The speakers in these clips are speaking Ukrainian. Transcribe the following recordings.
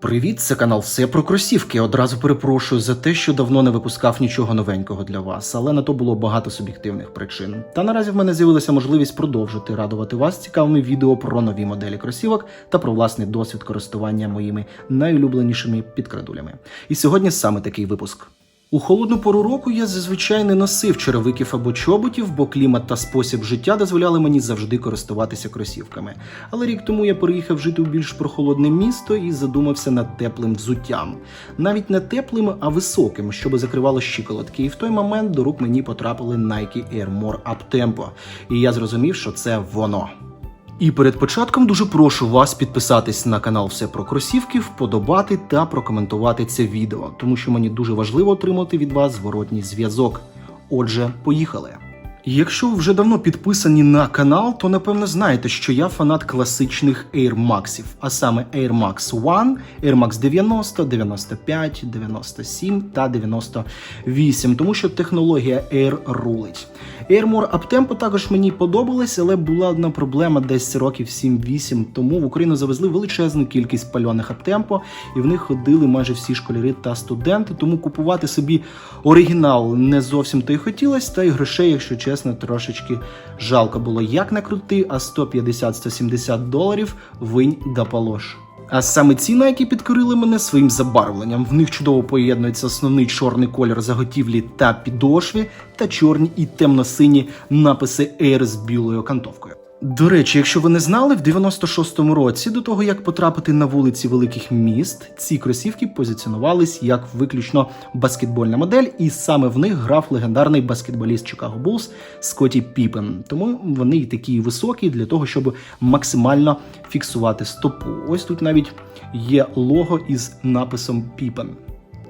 Привіт, це канал Все про кросівки. Одразу перепрошую за те, що давно не випускав нічого новенького для вас, але на то було багато суб'єктивних причин. Та наразі в мене з'явилася можливість продовжити радувати вас цікавими відео про нові моделі кросівок та про власний досвід користування моїми найулюбленішими підкрадулями. І сьогодні саме такий випуск. У холодну пору року я зазвичай не носив черевиків або чоботів, бо клімат та спосіб життя дозволяли мені завжди користуватися кросівками. Але рік тому я переїхав жити у більш прохолодне місто і задумався над теплим взуттям. Навіть не теплим, а високим, щоб закривало щиколотки. І в той момент до рук мені потрапили Nike Air More Up Tempo. І я зрозумів, що це воно. І перед початком дуже прошу вас підписатись на канал Все про кросівки, вподобати та прокоментувати це відео, тому що мені дуже важливо отримати від вас зворотній зв'язок. Отже, поїхали. Якщо ви вже давно підписані на канал, то напевно знаєте, що я фанат класичних Air Maxів, а саме Air Max One, Air Max 90, 95, 97 та 98, тому що технологія Air рулить. Air More Uptempo також мені подобалась, але була одна проблема десь років 7-8 тому в Україну завезли величезну кількість пальоних Uptempo, і в них ходили майже всі школяри та студенти. Тому купувати собі оригінал не зовсім то й хотілося, та й грошей, якщо чесно, трошечки жалко було. Як не крути, а 150-170 доларів винь да полож. А саме ці найки підкорили мене своїм забарвленням. В них чудово поєднується основний чорний колір заготівлі та підошві, та чорні і темно-сині написи Air з білою окантовкою. До речі, якщо ви не знали, в 96-му році, до того як потрапити на вулиці великих міст, ці кросівки позиціонувались як виключно баскетбольна модель, і саме в них грав легендарний баскетболіст Чикаго Булс Скотті Піпен. Тому вони і такі високі для того, щоб максимально фіксувати стопу. Ось тут навіть є лого із написом Піпен.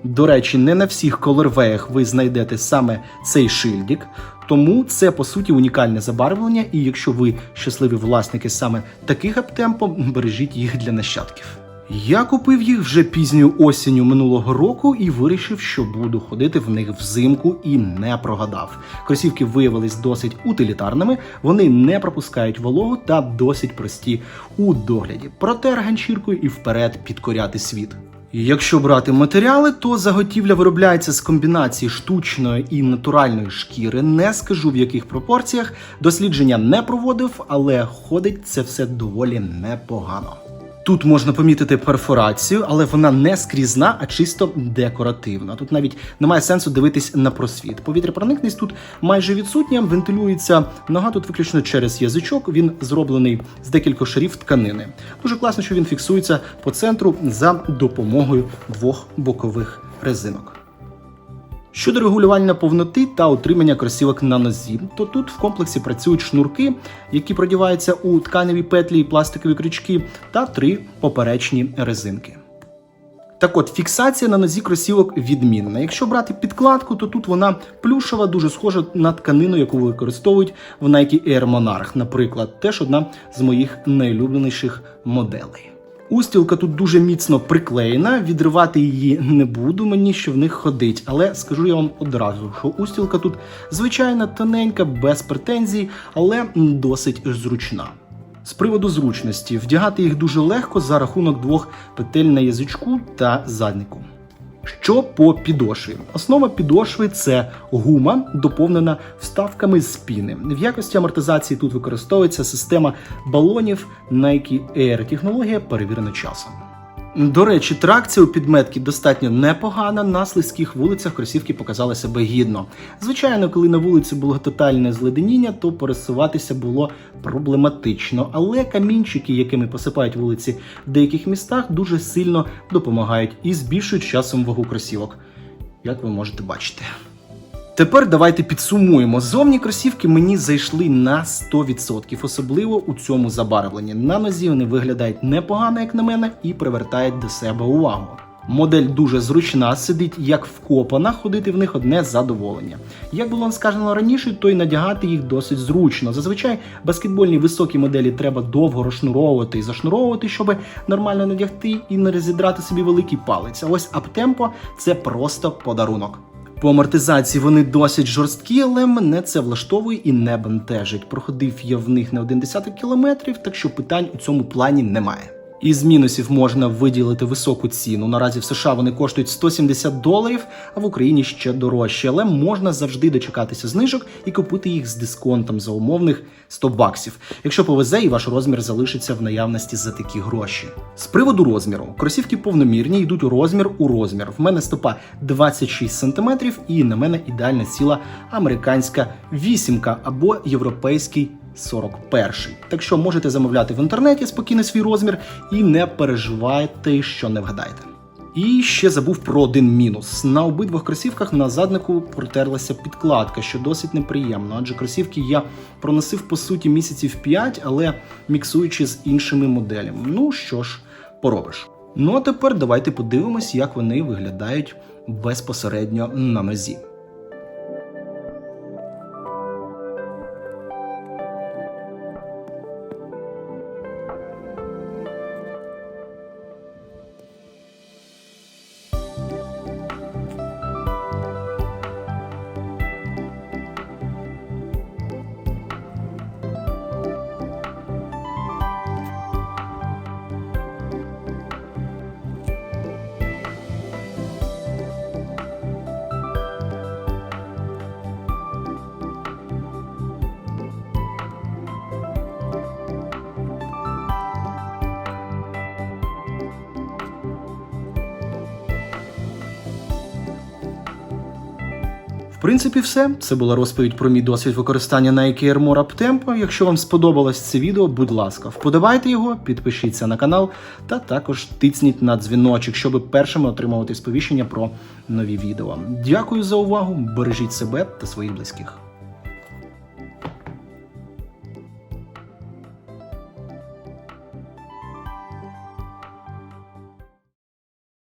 До речі, не на всіх колорвеях ви знайдете саме цей шильдик, тому це по суті унікальне забарвлення, і якщо ви щасливі власники саме таких аптемпо, бережіть їх для нащадків. Я купив їх вже пізньою осінню минулого року і вирішив, що буду ходити в них взимку і не прогадав. Кросівки виявились досить утилітарними, вони не пропускають вологу та досить прості у догляді. Протер ганчіркою і вперед підкоряти світ. Якщо брати матеріали, то заготівля виробляється з комбінації штучної і натуральної шкіри. Не скажу в яких пропорціях. Дослідження не проводив, але ходить це все доволі непогано. Тут можна помітити перфорацію, але вона не скрізна, а чисто декоративна. Тут навіть немає сенсу дивитись на просвіт. Повітряпроникність тут майже відсутня, вентилюється нога тут виключно через язичок. Він зроблений з декількох шарів тканини. Дуже класно, що він фіксується по центру за допомогою двох бокових резинок. Щодо регулювання повноти та утримання кросівок на нозі, то тут в комплексі працюють шнурки, які продіваються у тканеві петлі і пластикові крючки, та три поперечні резинки. Так от, фіксація на нозі кросівок відмінна. Якщо брати підкладку, то тут вона плюшева, дуже схожа на тканину, яку використовують в Nike Air Monarch, наприклад, теж одна з моїх найулюбленіших моделей. Устілка тут дуже міцно приклеєна, відривати її не буду, мені що в них ходить. Але скажу я вам одразу, що устілка тут звичайна тоненька, без претензій, але досить зручна. З приводу зручності, вдягати їх дуже легко за рахунок двох петель на язичку та заднику. Що по підошві? Основа підошви це гума, доповнена вставками з піни. В якості амортизації тут використовується система балонів Nike Air. Технологія перевірена часом. До речі, тракція у підметки достатньо непогана. На слизьких вулицях кросівки показали себе гідно. Звичайно, коли на вулиці було тотальне зледеніння, то пересуватися було проблематично. Але камінчики, якими посипають вулиці в деяких містах, дуже сильно допомагають і збільшують часом вагу кросівок, як ви можете бачити. Тепер давайте підсумуємо. Зовні кросівки мені зайшли на 100%, особливо у цьому забарвленні. На нозі вони виглядають непогано, як на мене, і привертають до себе увагу. Модель дуже зручна, сидить як вкопана, ходити в них одне задоволення. Як було сказано раніше, то й надягати їх досить зручно. Зазвичай баскетбольні високі моделі треба довго розшнуровувати і зашнуровувати, щоб нормально надягти і не розідрати собі великий палець. А ось аптемпо це просто подарунок. По амортизації вони досить жорсткі, але мене це влаштовує і не бентежить. Проходив я в них не один десяток кілометрів, так що питань у цьому плані немає. Із мінусів можна виділити високу ціну. Наразі в США вони коштують 170 доларів, а в Україні ще дорожче. Але можна завжди дочекатися знижок і купити їх з дисконтом за умовних 100 баксів, якщо повезе і ваш розмір залишиться в наявності за такі гроші. З приводу розміру, кросівки повномірні йдуть у розмір у розмір. В мене стопа 26 см і на мене ідеальна ціла американська вісімка або європейський 41. Так що можете замовляти в інтернеті спокійно свій розмір і не переживайте, що не вгадаєте. І ще забув про один мінус. На обидвох кросівках на заднику протерлася підкладка, що досить неприємно, адже кросівки я проносив по суті місяців 5, але міксуючи з іншими моделями. Ну що ж, поробиш. Ну а тепер давайте подивимось, як вони виглядають безпосередньо на нозі. В принципі, все. Це була розповідь про мій досвід використання Nike Air More Uptempo. Якщо вам сподобалось це відео, будь ласка, вподобайте його, підпишіться на канал та також тицніть на дзвіночок, щоб першими отримувати сповіщення про нові відео. Дякую за увагу! Бережіть себе та своїх близьких.